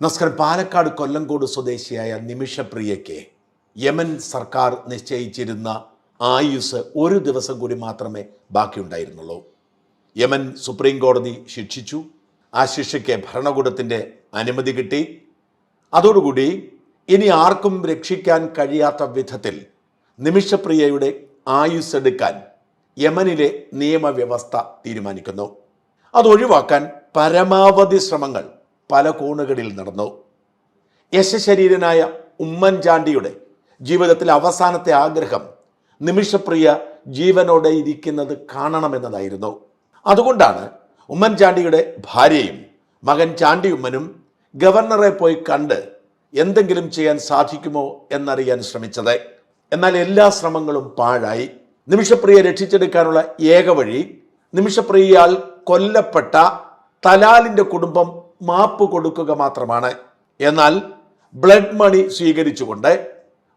നമസ്കാരം പാലക്കാട് കൊല്ലങ്കോട് സ്വദേശിയായ നിമിഷപ്രിയയ്ക്ക് യമൻ സർക്കാർ നിശ്ചയിച്ചിരുന്ന ആയുസ് ഒരു ദിവസം കൂടി മാത്രമേ ബാക്കിയുണ്ടായിരുന്നുള്ളൂ. യമൻ സുപ്രീം കോടതി ശിക്ഷിച്ചു. ആ ശിക്ഷയ്ക്ക് ഭരണകൂടത്തിന്റെ അനുമതി കിട്ടി. അതോടുകൂടി ഇനി ആർക്കും രക്ഷിക്കാൻ കഴിയാത്ത വിധത്തിൽ നിമിഷപ്രിയയുടെ ആയുസ് എടുക്കാൻ യമനിലെ നിയമവ്യവസ്ഥ തീരുമാനിക്കുന്നു. അതൊഴിവാക്കാൻ പരമാവധി ശ്രമങ്ങൾ പല കോണുകളിൽ നടന്നു. യശശരീരനായ ഉമ്മൻചാണ്ടിയുടെ ജീവിതത്തിലെ അവസാനത്തെ ആഗ്രഹം നിമിഷപ്രിയ ജീവനോടെ ഇരിക്കുന്നത് കാണണമെന്നതായിരുന്നു. അതുകൊണ്ടാണ് ഉമ്മൻചാണ്ടിയുടെ ഭാര്യയും മകൻ ചാണ്ടിയുമ്മനും ഗവർണറെ പോയി കണ്ട് എന്തെങ്കിലും ചെയ്യാൻ സാധിക്കുമോ എന്നറിയാൻ ശ്രമിച്ചത്. എന്നാൽ എല്ലാ ശ്രമങ്ങളും പാഴായി. നിമിഷപ്രിയ രക്ഷിച്ചെടുക്കാനുള്ള ഏക വഴി നിമിഷപ്രിയയാൽ കൊല്ലപ്പെട്ട തലാലിന്റെ കുടുംബം മാപ്പ് കൊടുക്കുക മാത്രമാണ്. എന്നാൽ ബ്ലഡ് മണി സ്വീകരിച്ചുകൊണ്ട്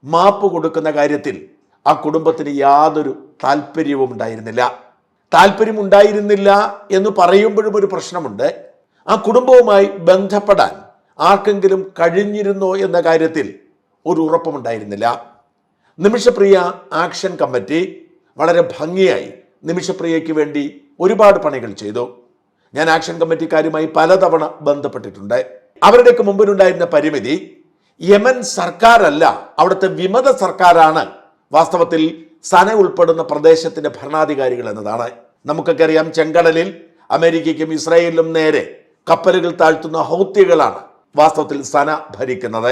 മാപ്പ് കൊടുക്കുന്ന കാര്യത്തിൽ ആ കുടുംബത്തിന് യാതൊരു താല്പര്യവും ഉണ്ടായിരുന്നില്ല. താല്പര്യം ഉണ്ടായിരുന്നില്ല എന്ന് പറയുമ്പോഴും ഒരു പ്രശ്നമുണ്ട്. ആ കുടുംബവുമായി ബന്ധപ്പെടാൻ ആർക്കെങ്കിലും കഴിഞ്ഞിരുന്നോ എന്ന കാര്യത്തിൽ ഒരു ഉറപ്പുമുണ്ടായിരുന്നില്ല. നിമിഷപ്രിയ ആക്ഷൻ കമ്മിറ്റി വളരെ ഭംഗിയായി നിമിഷപ്രിയയ്ക്ക് വേണ്ടി ഒരുപാട് പണികൾ ചെയ്തു. ഞാൻ ആക്ഷൻ കമ്മിറ്റിക്കാരുമായി പലതവണ ബന്ധപ്പെട്ടിട്ടുണ്ട്. അവരുടെയൊക്കെ മുമ്പിലുണ്ടായിരുന്ന പരിമിതി യമൻ സർക്കാരല്ല അവിടുത്തെ വിമത സർക്കാരാണ് വാസ്തവത്തിൽ സന ഉൾപ്പെടുന്ന പ്രദേശത്തിന്റെ ഭരണാധികാരികൾ എന്നതാണ്. നമുക്കൊക്കെ അറിയാം ചെങ്കടലിൽ അമേരിക്കയ്ക്കും ഇസ്രായേലിനും നേരെ കപ്പലുകൾ താഴ്ത്തുന്ന ഹൗത്യകളാണ് വാസ്തവത്തിൽ സന ഭരിക്കുന്നത്.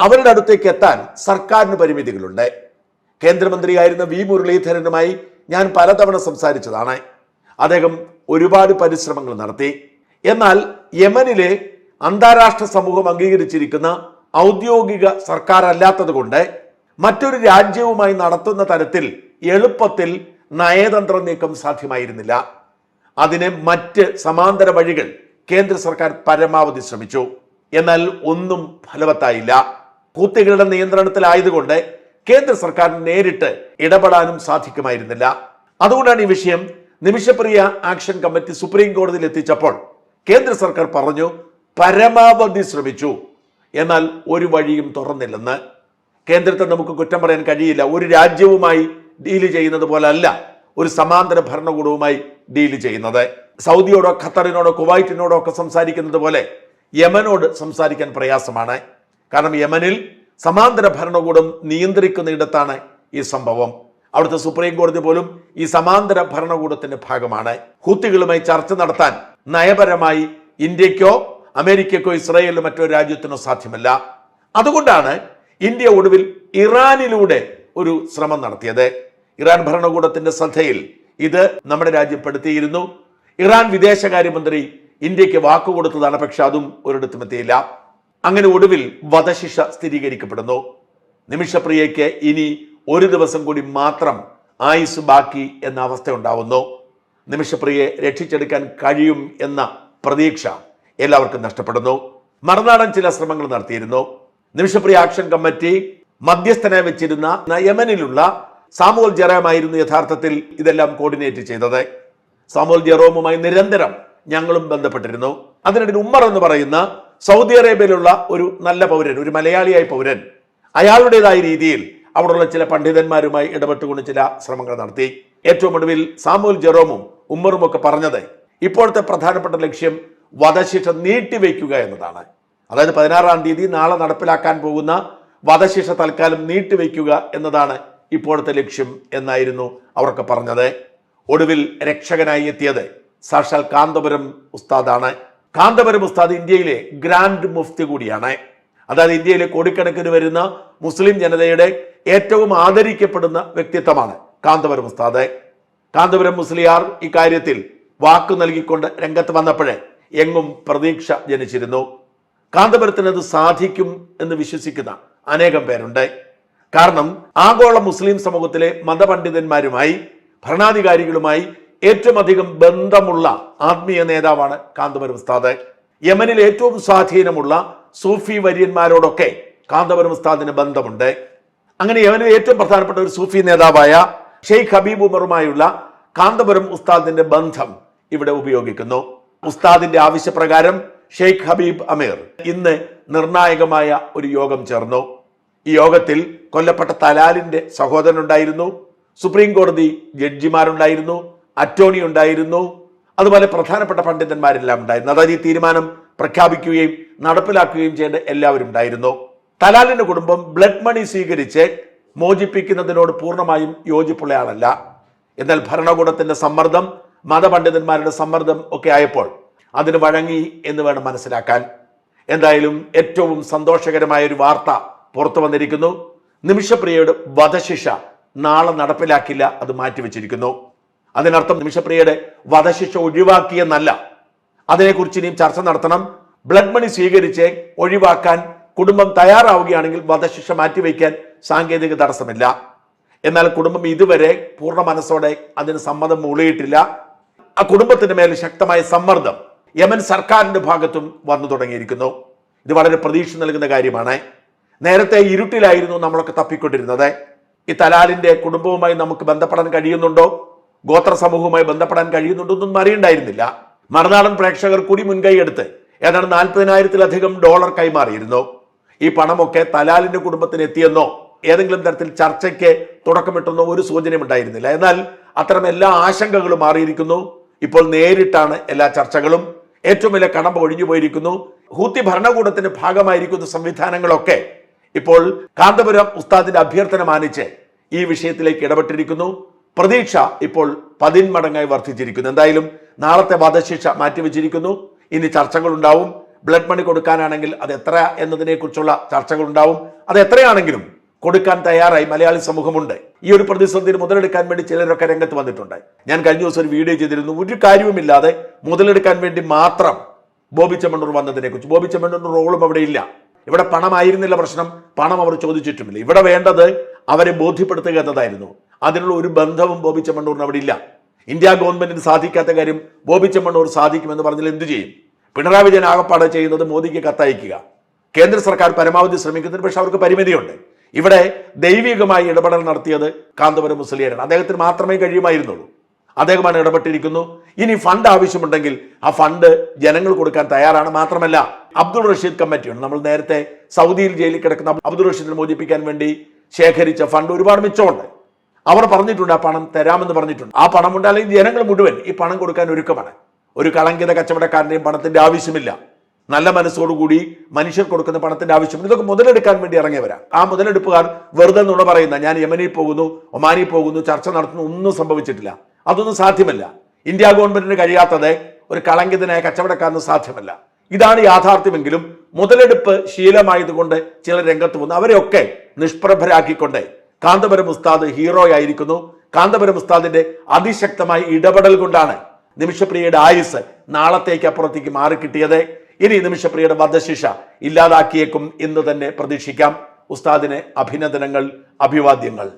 അവരുടെ അടുത്തേക്ക് എത്താൻ സർക്കാരിന് പരിമിതികളുണ്ട്. കേന്ദ്രമന്ത്രിയായിരുന്ന വി മുരളീധരനുമായി ഞാൻ പലതവണ സംസാരിച്ചതാണ്. അദ്ദേഹം ഒരുപാട് പരിശ്രമങ്ങൾ നടത്തി. എന്നാൽ യമനിലെ അന്താരാഷ്ട്ര സമൂഹം അംഗീകരിച്ചിരിക്കുന്ന ഔദ്യോഗിക സർക്കാർ അല്ലാത്തതുകൊണ്ട് മറ്റൊരു രാജ്യവുമായി നടത്തുന്ന തരത്തിൽ എളുപ്പത്തിൽ നയതന്ത്ര നീക്കം സാധ്യമായിരുന്നില്ല. അതിന് മറ്റ് സമാന്തര വഴികൾ കേന്ദ്ര സർക്കാർ പരമാവധി ശ്രമിച്ചു. എന്നാൽ ഒന്നും ഫലവത്തായില്ല. കൂത്തികളുടെ നിയന്ത്രണത്തിലായതുകൊണ്ട് കേന്ദ്ര സർക്കാരിന് നേരിട്ട് ഇടപെടാനും സാധിക്കുമായിരുന്നില്ല. അതുകൊണ്ടാണ് ഈ വിഷയം നിമിഷപ്രിയ ആക്ഷൻ കമ്മിറ്റി സുപ്രീം കോടതിയിൽ എത്തിച്ചപ്പോൾ കേന്ദ്ര സർക്കാർ പറഞ്ഞു പരമാവധി ശ്രമിച്ചു. എന്നാൽ ഒരു വഴിയും തുറന്നില്ലെന്ന്. കേന്ദ്രത്തെ നമുക്ക് കുറ്റം പറയാൻ കഴിയില്ല. ഒരു രാജ്യവുമായി ഡീൽ ചെയ്യുന്നത് പോലെ അല്ല ഒരു സമാന്തര ഭരണകൂടവുമായി ഡീൽ ചെയ്യുന്നത്. സൗദിയോടോ ഖത്തറിനോടോ കുവൈറ്റിനോടോ ഒക്കെ സംസാരിക്കുന്നത് പോലെ യമനോട് സംസാരിക്കാൻ പ്രയാസമാണ്. കാരണം യമനിൽ സമാന്തര ഭരണകൂടം നിയന്ത്രിക്കുന്നിടത്താണ് ഈ സംഭവം. അവിടുത്തെ സുപ്രീം കോടതി പോലും ഈ സമാന്തര ഭരണകൂടത്തിന്റെ ഭാഗമാണ്. ഹൂത്തികളുമായി ചർച്ച നടത്താൻ നയപരമായി ഇന്ത്യക്കോ അമേരിക്കക്കോ ഇസ്രായേലിലോ മറ്റൊരു രാജ്യത്തിനോ സാധ്യമല്ല. അതുകൊണ്ടാണ് ഇന്ത്യ ഒടുവിൽ ഇറാനിലൂടെ ഒരു ശ്രമം നടത്തിയത്. ഇറാൻ ഭരണകൂടത്തിന്റെ ശ്രദ്ധയിൽ ഇത് നമ്മുടെ രാജ്യം പെടുത്തിയിരുന്നു. ഇറാൻ വിദേശകാര്യമന്ത്രി ഇന്ത്യയ്ക്ക് വാക്കുകൊടുത്തതാണ് പക്ഷെ അതും ഒരിടത്തും എത്തിയില്ല. അങ്ങനെ ഒടുവിൽ വധശിക്ഷ സ്ഥിരീകരിക്കപ്പെടുന്നു. നിമിഷപ്രിയയ്ക്ക് ഇനി ഒരു ദിവസം കൂടി മാത്രം ആയുസ് ബാക്കി എന്ന അവസ്ഥ ഉണ്ടാവുന്നു. നിമിഷപ്രിയെ രക്ഷിച്ചെടുക്കാൻ കഴിയും എന്ന പ്രതീക്ഷ എല്ലാവർക്കും നഷ്ടപ്പെടുന്നു. മറുനാടൻ ചില ശ്രമങ്ങൾ നടത്തിയിരുന്നു. നിമിഷപ്രിയ ആക്ഷൻ കമ്മിറ്റി മധ്യസ്ഥനെ വെച്ചിരുന്ന യമനിലുള്ള സാമുവൽ ജെറോമായിരുന്നു യഥാർത്ഥത്തിൽ ഇതെല്ലാം കോർഡിനേറ്റ് ചെയ്തത്. സാമുവൽ ജെറോമുമായി നിരന്തരം ഞങ്ങളും ബന്ധപ്പെട്ടിരുന്നു. അതിനിടയിൽ ഉമ്മർ എന്ന് പറയുന്ന സൗദി അറേബ്യയിലുള്ള ഒരു നല്ല പൗരൻ ഒരു മലയാളിയായ പൗരൻ അയാളുടേതായ രീതിയിൽ അവിടെയുള്ള ചില പണ്ഡിതന്മാരുമായി ഇടപെട്ടുകൊണ്ട് ചില ശ്രമങ്ങൾ നടത്തി. ഏറ്റവും ഒടുവിൽ സാമുവൽ ജെറോമും ഉമ്മറും ഒക്കെ പറഞ്ഞത് ഇപ്പോഴത്തെ പ്രധാനപ്പെട്ട ലക്ഷ്യം വധശിക്ഷ നീട്ടിവെക്കുക എന്നതാണ്. അതായത് പതിനാറാം തീയതി നാളെ നടപ്പിലാക്കാൻ പോകുന്ന വധശിക്ഷ തൽക്കാലം നീട്ടിവെക്കുക എന്നതാണ് ഇപ്പോഴത്തെ ലക്ഷ്യം എന്നായിരുന്നു അവർക്ക് പറഞ്ഞത്. ഒടുവിൽ രക്ഷകനായി എത്തിയത് സാക്ഷാൽ കാന്തപുരം ഉസ്താദാണ്. കാന്തപുരം ഉസ്താദ് ഇന്ത്യയിലെ ഗ്രാൻഡ് മുഫ്തി കൂടിയാണ്. അതായത് ഇന്ത്യയിലെ കോടിക്കണക്കിന് വരുന്ന മുസ്ലിം ജനതയുടെ ഏറ്റവും ആദരിക്കപ്പെടുന്ന വ്യക്തിത്വമാണ് കാന്തപുരം ഉസ്താദ്. കാന്തപുരം മുസ്ലിയാർ ഇക്കാര്യത്തിൽ വാക്ക് നൽകിക്കൊണ്ട് രംഗത്ത് വന്നപ്പോഴേ എങ്ങും പ്രതീക്ഷ ജനിച്ചിരുന്നു. കാന്തപുരത്തിന് അത് സാധിക്കും എന്ന് വിശ്വസിക്കുന്ന അനേകം പേരുണ്ട്. കാരണം ആഗോള മുസ്ലിം സമൂഹത്തിലെ മതപണ്ഡിതന്മാരുമായി ഭരണാധികാരികളുമായി ഏറ്റവും അധികം ബന്ധമുള്ള ആത്മീയ നേതാവാണ് കാന്തപുരം ഉസ്താദ്. യമനിൽ ഏറ്റവും സ്വാധീനമുള്ള സൂഫി വര്യന്മാരോടൊക്കെ കാന്തപുരം ഉസ്താദിന് ബന്ധമുണ്ട്. അങ്ങനെ യമനിൽ ഏറ്റവും പ്രധാനപ്പെട്ട ഒരു സൂഫി നേതാവായ ഷെയ്ഖ് ഹബീബ് ഉമറുമായുള്ള കാന്തപുരം ഉസ്താദിന്റെ ബന്ധം ഇവിടെ ഉപയോഗിക്കുന്നു. ഉസ്താദിന്റെ ആവശ്യപ്രകാരം ഷെയ്ഖ് ഹബീബ് അമീർ ഇന്ന് നിർണായകമായ ഒരു യോഗം ചേർന്നു. ഈ യോഗത്തിൽ കൊല്ലപ്പെട്ട തലാലിന്റെ സഹോദരൻ ഉണ്ടായിരുന്നു സുപ്രീം കോടതി ജഡ്ജിമാരുണ്ടായിരുന്നു അറ്റോർണി ഉണ്ടായിരുന്നു അതുപോലെ പ്രധാനപ്പെട്ട പണ്ഡിതന്മാരെല്ലാം ഉണ്ടായിരുന്നു. അതായത് ഈ തീരുമാനം പ്രഖ്യാപിക്കുകയും നടപ്പിലാക്കുകയും ചെയ്യേണ്ട എല്ലാവരും ഉണ്ടായിരുന്നു. തലാലിന്റെ കുടുംബം ബ്ലഡ് മണി സ്വീകരിച്ച് മോചിപ്പിക്കുന്നതിനോട് പൂർണമായും യോജിപ്പുള്ള ആളല്ല എന്നാൽ ഭരണകൂടത്തിന്റെ സമ്മർദ്ദം മതപണ്ഡിതന്മാരുടെ സമ്മർദ്ദം ഒക്കെ ആയപ്പോൾ അതിന് വഴങ്ങി എന്ന് വേണം മനസ്സിലാക്കാൻ. എന്തായാലും ഏറ്റവും സന്തോഷകരമായ ഒരു വാർത്ത പുറത്തു വന്നിരിക്കുന്നു. നിമിഷപ്രിയയുടെ വധശിക്ഷ നാളെ നടപ്പിലാക്കില്ല അത് മാറ്റിവെച്ചിരിക്കുന്നു. അതിനർത്ഥം നിമിഷപ്രിയയുടെ വധശിക്ഷ ഒഴിവാക്കിയെന്നല്ല. അതിനെക്കുറിച്ച് ഇനിയും ചർച്ച നടത്തണം. ബ്ലഡ് മണി സ്വീകരിച്ച് ഒഴിവാക്കാൻ കുടുംബം തയ്യാറാവുകയാണെങ്കിൽ വധശിക്ഷ മാറ്റിവെക്കാൻ സാങ്കേതിക തടസ്സമില്ല. എന്നാൽ കുടുംബം ഇതുവരെ പൂർണ മനസ്സോടെ അതിന് സമ്മതം മൂളിയിട്ടില്ല. ആ കുടുംബത്തിന്റെ മേൽ ശക്തമായ സമ്മർദ്ദം യമൻ സർക്കാരിന്റെ ഭാഗത്തും വന്നു തുടങ്ങിയിരിക്കുന്നു. ഇത് വളരെ പ്രതീക്ഷ നൽകുന്ന കാര്യമാണ്. നേരത്തെ ഇരുട്ടിലായിരുന്നു നമ്മളൊക്കെ തപ്പിക്കൊണ്ടിരുന്നത്. ഈ തലാലിന്റെ കുടുംബവുമായി നമുക്ക് ബന്ധപ്പെടാൻ കഴിയുന്നുണ്ടോ? ഗോത്ര സമൂഹവുമായി ബന്ധപ്പെടാൻ കഴിയുന്നുണ്ടോ എന്നൊന്നും അറിയണ്ടായിരുന്നില്ല. മറുനാടൻ പ്രേക്ഷകർ കൂടി മുൻകൈ എടുത്ത് ഏതാണ്ട് നാൽപ്പതിനായിരത്തിലധികം ഡോളർ കൈമാറിയിരുന്നു. ഈ പണമൊക്കെ തലാലിന്റെ കുടുംബത്തിന് എത്തിയെന്നോ ഏതെങ്കിലും തരത്തിൽ ചർച്ചയ്ക്ക് തുടക്കമിട്ടെന്നോ ഒരു സൂചനയും ഉണ്ടായിരുന്നില്ല. എന്നാൽ അത്തരം എല്ലാ ആശങ്കകളും മാറിയിരിക്കുന്നു. ഇപ്പോൾ നേരിട്ടാണ് എല്ലാ ചർച്ചകളും. ഏറ്റവും വലിയ കടമ്പ ഒഴിഞ്ഞു പോയിരിക്കുന്നു. ഹൂത്തി ഭരണകൂടത്തിന്റെ ഭാഗമായിരിക്കുന്ന സംവിധാനങ്ങളൊക്കെ ഇപ്പോൾ കാന്തപുരം ഉസ്താദിന്റെ അഭ്യർത്ഥന മാനിച്ച് ഈ വിഷയത്തിലേക്ക് ഇടപെട്ടിരിക്കുന്നു. പ്രതീക്ഷ ഇപ്പോൾ പതിന്മടങ്ങായി വർദ്ധിച്ചിരിക്കുന്നു. എന്തായാലും നാളത്തെ വധശിക്ഷ മാറ്റിവെച്ചിരിക്കുന്നു. ഇനി ചർച്ചകൾ ഉണ്ടാവും ബ്ലഡ് മണി കൊടുക്കാനാണെങ്കിൽ അത് എത്ര എന്നതിനെക്കുറിച്ചുള്ള ചർച്ചകൾ ഉണ്ടാവും അത് എത്രയാണെങ്കിലും കൊടുക്കാൻ തയ്യാറായി മലയാളി സമൂഹമുണ്ട്. ഈ ഒരു പ്രതിസന്ധിയിൽ മുതലെടുക്കാൻ വേണ്ടി ചിലരൊക്കെ രംഗത്ത് വന്നിട്ടുണ്ട്. ഞാൻ കഴിഞ്ഞ ദിവസം ഒരു വീഡിയോ ചെയ്തിരുന്നു. ഒരു കാര്യവുമില്ലാതെ മുതലെടുക്കാൻ വേണ്ടി മാത്രം ബോബി ചെമ്മണ്ണൂർ വന്നതിനെക്കുറിച്ച്. ബോബി ചെമ്മണ്ണൂർ റോളും അവിടെ ഇല്ല. ഇവിടെ പണമായിരുന്നില്ല പ്രശ്നം. പണം അവർ ചോദിച്ചിട്ടുമില്ല. ഇവിടെ വേണ്ടത് അവരെ ബോധ്യപ്പെടുത്തുക എന്നതായിരുന്നു. അതിനുള്ള ഒരു ബന്ധവും ബോബി ചെമ്മണ്ണൂറിന് അവിടെ ഇല്ല. ഇന്ത്യ ഗവൺമെന്റിന് സാധിക്കാത്ത കാര്യം ബോബി ചെമ്മണ്ണൂർ സാധിക്കുമെന്ന് പറഞ്ഞാൽ എന്തു ചെയ്യും? പിണറായി വിജയൻ ആകപ്പാട് ചെയ്യുന്നത് മോദിക്ക് കത്തയക്കുക. കേന്ദ്ര സർക്കാർ പരമാവധി ശ്രമിക്കുന്നതിന് പക്ഷെ അവർക്ക് പരിമിതിയുണ്ട്. ഇവിടെ ദൈവികമായി ഇടപെടൽ നടത്തിയത് കാന്തപുരം മുസ്ലിയാരാണ്. അദ്ദേഹത്തിന് മാത്രമേ കഴിയുമായിരുന്നുള്ളൂ. അദ്ദേഹമാണ് ഇടപെട്ടിരിക്കുന്നു. ഇനി ഫണ്ട് ആവശ്യമുണ്ടെങ്കിൽ ആ ഫണ്ട് ജനങ്ങൾ കൊടുക്കാൻ തയ്യാറാണ്. മാത്രമല്ല അബ്ദുൾ റഷീദ് കമ്മിറ്റിയുണ്ട്. നമ്മൾ നേരത്തെ സൗദിയിൽ ജയിലിൽ കിടക്കുന്ന അബ്ദുൾ റഷീദിനെ മോചിപ്പിക്കാൻ വേണ്ടി ശേഖരിച്ച ഫണ്ട് ഒരുപാട് മിച്ചമുണ്ട്. അവർ പറഞ്ഞിട്ടുണ്ട് ആ പണം തരാമെന്ന് പറഞ്ഞിട്ടുണ്ട്. ആ പണം ഉണ്ട് അല്ലെങ്കിൽ ജനങ്ങൾ മുഴുവൻ ഈ പണം കൊടുക്കാൻ ഒരുക്കമാണ്. ഒരു കളങ്കിത കച്ചവടക്കാരന്റെയും പണത്തിന്റെ ആവശ്യമില്ല. നല്ല മനസ്സോടുകൂടി മനുഷ്യർ കൊടുക്കുന്ന പണത്തിന്റെ ആവശ്യമില്ല. ഇതൊക്കെ മുതലെടുക്കാൻ വേണ്ടി ഇറങ്ങിയവരാ. ആ മുതലെടുപ്പുകാർ വെറുതെ നുണ പറയുന്ന ഞാൻ യമനിൽ പോകുന്നു ഒമാനിൽ പോകുന്നു ചർച്ച നടത്തുന്നു ഒന്നും സംഭവിച്ചിട്ടില്ല. അതൊന്നും സാധ്യമല്ല. ഇന്ത്യ ഗവൺമെന്റിന് കഴിയാത്തത് ഒരു കളങ്കിതനായ കച്ചവടക്കാരന് സാധ്യമല്ല. ഇതാണ് യാഥാർത്ഥ്യമെങ്കിലും മുതലെടുപ്പ് ശീലമായതുകൊണ്ട് ചില രംഗത്ത് വന്നു. അവരെയൊക്കെ നിഷ്പ്രഭരാക്കിക്കൊണ്ട് കാന്തപുരം ഉസ്താദ് ഹീറോ ആയിരിക്കുന്നു കാന്തപുരം ഉസ്താദിന്റെ അതിശക്തമായ ഇടപെടൽ കൊണ്ടാണ് നിമിഷപ്രിയയുടെ ആയുസ് നാളത്തേക്ക് അപ്പുറത്തേക്ക് മാറിക്കിട്ടിയത്. ഇനി നിമിഷപ്രിയയുടെ വധശിക്ഷ ഇല്ലാതാക്കിയേക്കും എന്ന് തന്നെ പ്രതീക്ഷിക്കാം. ഉസ്താദിന് അഭിനന്ദനങ്ങൾ അഭിവാദ്യങ്ങൾ.